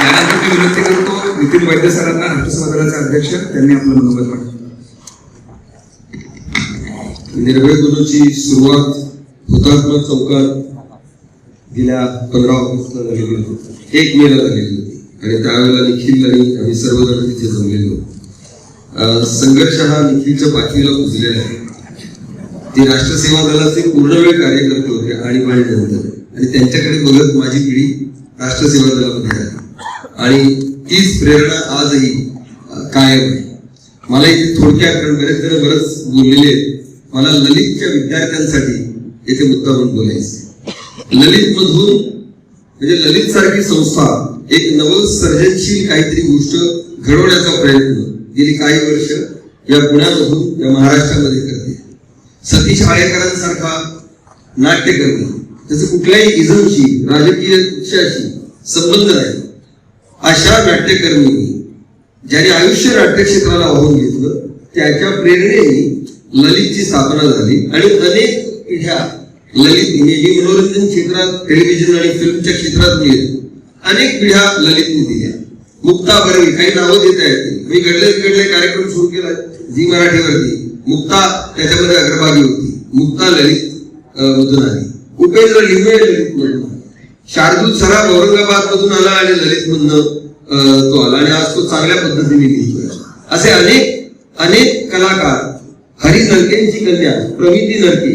यानंतर मी विनंती करतो नितीन वैद्य सरांना नाट्य समाजाचे अध्यक्ष त्यांनी आपलं मनोगत मांडलं निर्भय गुरुची सुरुवात हुतात्मा चौकात गेल्या पंधरा ऑगस्टला झालेली होती. एक मेला झालेली होती. आणि त्यावेळेला निखिल आणि आम्ही सर्वजण तिथे जमलेलो. होतो संघर्ष हा निखिलच्या पाठीला पुजलेला आहे ते राष्ट्रसेवा दलाचे पूर्णवेळ कार्यकर्ते होते आणि नंतर आणि त्यांच्याकडे बघत माझी पिढी राष्ट्रसेवा दलामध्ये आहे आणि तीच प्रेरणा आजही कायम आहे. मला इथे थोडक्यात कारण बरेच जण बरंच बोललेले आहेत. मला ललितच्या विद्यार्थ्यांसाठी येथे मुद्दा म्हणून बोलायचे ललित मधून म्हणजे ललित सारखी संस्था एक नवसर्जनशील काहीतरी गोष्ट घडवण्याचा प्रयत्न गेली काही वर्ष या पुण्यामधून या महाराष्ट्रामध्ये करते. सतीश आळेकरांसारखा नाट्य करते. त्याचं कुठल्याही इझमशी राजकीय पक्षाशी संबंध नाही. अशा नाट्यकर्मींनी ज्याने आयुष्य नाट्यक्षेत्राला वाहून घेतलं त्याच्या प्रेरणेने ललितची स्थापना झाली. आणि अनेक पिढ्या ललितने जी मनोरंजन क्षेत्रात टेलिव्हिजन आणि फिल्मच्या क्षेत्रात मिळेल अनेक पिढ्या ललितने दिल्या मुक्ता बर्वे काही नावं देता येतील मी घडले घडले कार्यक्रम सुरू केला झी मराठीवरती. मुक्ता त्याच्यामध्ये अग्रभागी होती. मुक्ता ललित मधून आली. उपेंद्र लिंबे ललित म्हणून. आला. शार्दूल सराफ औरंगाबाद मधून आला आणि ललित मधनं तो आला आणि आज तो चांगल्या पद्धतीने लिहितोय असे अनेक अनेक कलाकार हरी नरकेंची कन्या प्रमिती नरके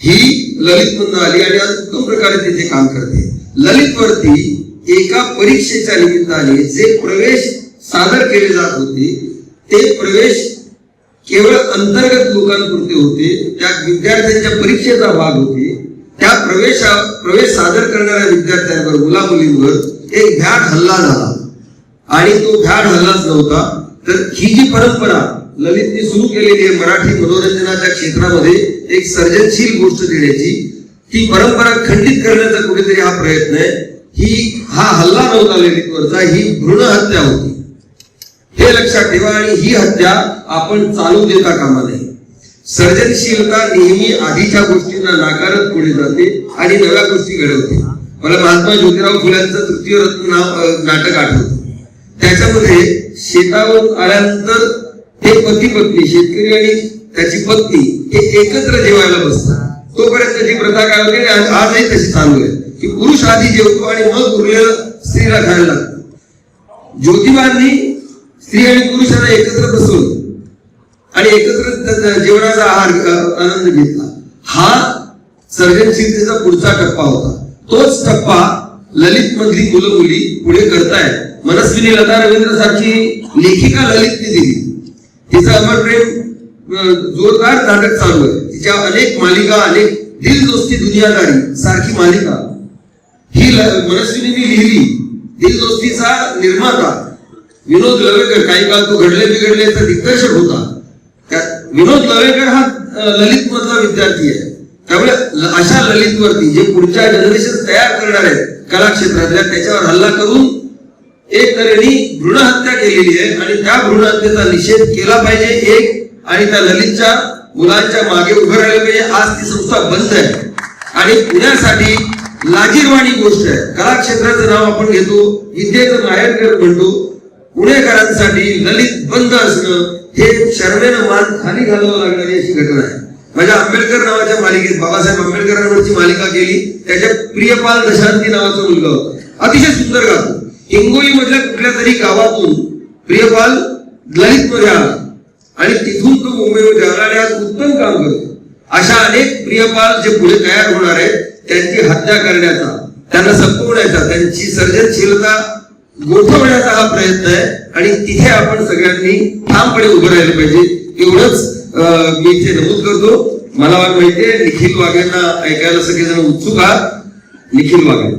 ही ललित मधनं आली आणि आज उत्तम प्रकारे तिथे काम करते ललित वरती एका परीक्षेच्या निमित्ताने जे प्रवेश सादर केले जात होते ते प्रवेश केवळ अंतर्गत लोकांपुरते होते त्यात विद्यार्थ्यांच्या परीक्षेचा भाग होते त्या प्रवेशा प्रवेश सादर करणाऱ्या विद्यार्थ्यांवर मुला मुलींवर एक भ्याट हल्ला झाला. आणि तो भ्याड हल्लाच नव्हता तर ही जी परंपरा ललितने सुरू केलेली आहे मराठी मनोरंजनाच्या क्षेत्रामध्ये एक सर्जनशील गोष्ट देण्याची ती परंपरा खंडित करण्याचा कुठेतरी हा प्रयत्न आहे. ही हा हल्ला नव्हता ललितवरचा ही भ्रूण हत्या होती. हे लक्षात ठेवा आणि ही हत्या आपण चालू देता कामा नये. सर्जनशीलता नेहमी आधीच्या गोष्टींना नाकारत पुढे जाते आणि नव्या गोष्टी घडवते. मला महात्मा ज्योतिराव फुल्यांचं तृतीय रत्न नाव नाटक आठवत. त्याच्यामध्ये शेतावरून आल्यानंतर हे पती पत्नी शेतकरी आणि त्याची पत्नी हे एकत्र जेवायला बसतात. तोपर्यंत जी प्रथा काय होते आणि आज- आजही तशी चालू आहे की पुरुष आधी जेवतो आणि मग उरलेलं स्त्रीला खायला लागतं ज्योतिबांनी स्त्री आणि पुरुषांना एकत्र बसवलं. आणि एकत्र जीवनाचा आहार आनंद घेतला. हा सर्जनशीलतेचा पुढचा टप्पा होता. तोच टप्पा ललित मधली मुलं मुली पुढे करतायत. मनस्विनी लता रवींद्र सारखी लेखिका ललितने दिली. तिचा अमर प्रेम जोरदार नाटक चालू आहे. तिच्या अनेक मालिका अनेक दिल दोस्ती दुनियादारी सारखी मालिका. ही ल- लिहिली. दिल दोस्तीचा निर्माता. विनोद लवेकर काही काळ तो घडले बिघडले तर दिग्दर्शक होता. विनोद लवेकर हा ललितपूरचा विद्यार्थी आहे. त्यामुळे अशा ललितवरती जे पुढच्या जनरेशन तयार करणार आहेत कला क्षेत्रातल्या त्याच्यावर हल्ला करून एक तऱ्हेने भ्रूण हत्या केलेली आहे आणि त्या भ्रूण हत्येचा निषेध केला पाहिजे एक आणि त्या ललितच्या मुलांच्या मागे उभं राहिलं पाहिजे. आज ती संस्था बंद आहे. आणि पुण्यासाठी लाजीरवाणी गोष्ट आहे. कला क्षेत्राचं नाव आपण घेतो विद्येचं माहेरघर म्हणतो गुन्हेगारांसाठी ललित बंद असणं हे शर्मेनं मान खाली घालावं लागणारी अशी घटना आहे. माझ्या आंबेडकर नावाच्या मालिकेत बाबासाहेब आंबेडकरांवरची मालिका केली त्याच्यात प्रियपाल दशांती नावाचा मुलगा होता. अतिशय सुंदर गातो हिंगोली मधल्या कुठल्या तरी गावातून प्रियपाल ललित मध्ये आला आणि तिथून तो मुंबईमध्ये आला आणि आज उत्तम काम करतो. अशा अनेक प्रियपाल जे पुढे तयार होणार आहेत त्यांची हत्या करण्याचा त्यांना संपवण्याचा त्यांची सर्जनशीलता गोठवण्याचा हा प्रयत्न आहे. आणि तिथे आपण सगळ्यांनी ठामपणे उभं राहिलं पाहिजे. एवढंच मी इथे नमूद करतो. मला माहितीये निखिल वाघेंना ऐकायला सगळेजण उत्सुक आहात. निखिल वाघे.